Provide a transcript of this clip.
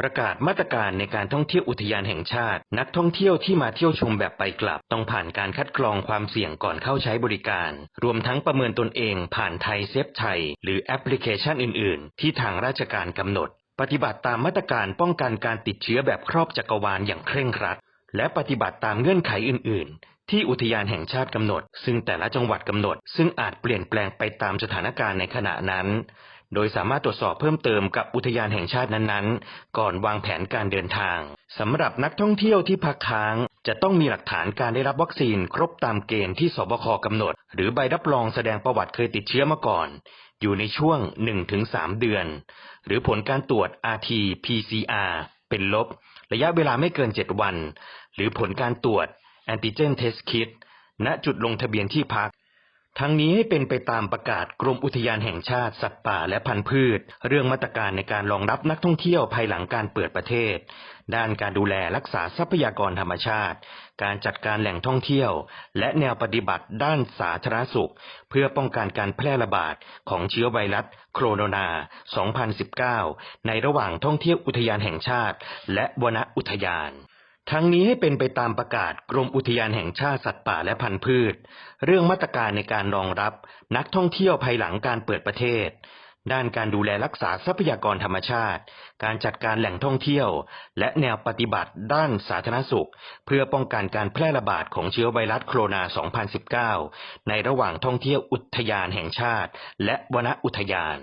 ประกาศมาตรการในการท่องเที่ยวอุทยานแห่งชาติ นักท่องเที่ยวที่มาเที่ยวชมแบบไปกลับ ต้องผ่านการคัดกรองความเสี่ยงก่อนเข้าใช้บริการ รวมทั้งประเมินตนเองผ่านไทยเซฟไทย หรือแอปพลิเคชันอื่น ๆ ที่ทางราชการกำหนด ปฏิบัติตามมาตรการป้องกันการติดเชื้อแบบครอบจักรวาลอย่างเคร่งครัด และปฏิบัติตามเงื่อนไขอื่น ๆ ที่อุทยานแห่งชาติกำหนด ซึ่งแต่ละจังหวัดกำหนด ซึ่งอาจเปลี่ยนแปลงไปตามสถานการณ์ในขณะนั้น โดยสามารถตรวจสอบเพิ่มเติมกับอุทยานแห่งชาตินั้นๆ ก่อนวางแผนการเดินทางสำหรับนักท่องเที่ยวที่พักค้าง จะต้องมีหลักฐานการได้รับวัคซีนครบตามเกณฑ์ที่สบคกำหนด หรือใบรับรองแสดงประวัติเคยติดเชื้อมาก่อน อยู่ในช่วง 1-3 เดือน หรือผลการตรวจ RT-PCR เป็นลบ ระยะเวลาไม่เกิน 7 วัน หรือผลการตรวจ Antigen Test Kit ณจุดลงทะเบียนที่พัก ทั้งนี้ให้เป็นไปตามประกาศกรมอุทยานแห่งชาติสัตว์ป่าและพันธุ์พืช เรื่องมาตรการในการรองรับนักท่องเที่ยวภายหลังการเปิดประเทศ ด้านการดูแลรักษาทรัพยากรธรรมชาติ การจัดการแหล่งท่องเที่ยว และแนวปฏิบัติด้านสาธารณสุข เพื่อป้องกันการแพร่ระบาดของเชื้อไวรัสโคโรนา 2019 ในระหว่างท่องเที่ยวอุทยานแห่งชาติ และวนอุทยาน ทั้งนี้ให้เป็นไปตามประกาศกรมอุทยานแห่งชาติสัตว์ป่าและพันธุ์พืช เรื่องมาตรการในการรองรับนักท่องเที่ยวภายหลังการเปิดประเทศ ด้านการดูแลรักษาทรัพยากรธรรมชาติ การจัดการแหล่งท่องเที่ยว และแนวปฏิบัติด้านสาธารณสุข เพื่อป้องกันการแพร่ระบาดของเชื้อไวรัสโคโรนา 2019 ในระหว่างท่องเที่ยวอุทยานแห่งชาติ และวนอุทยาน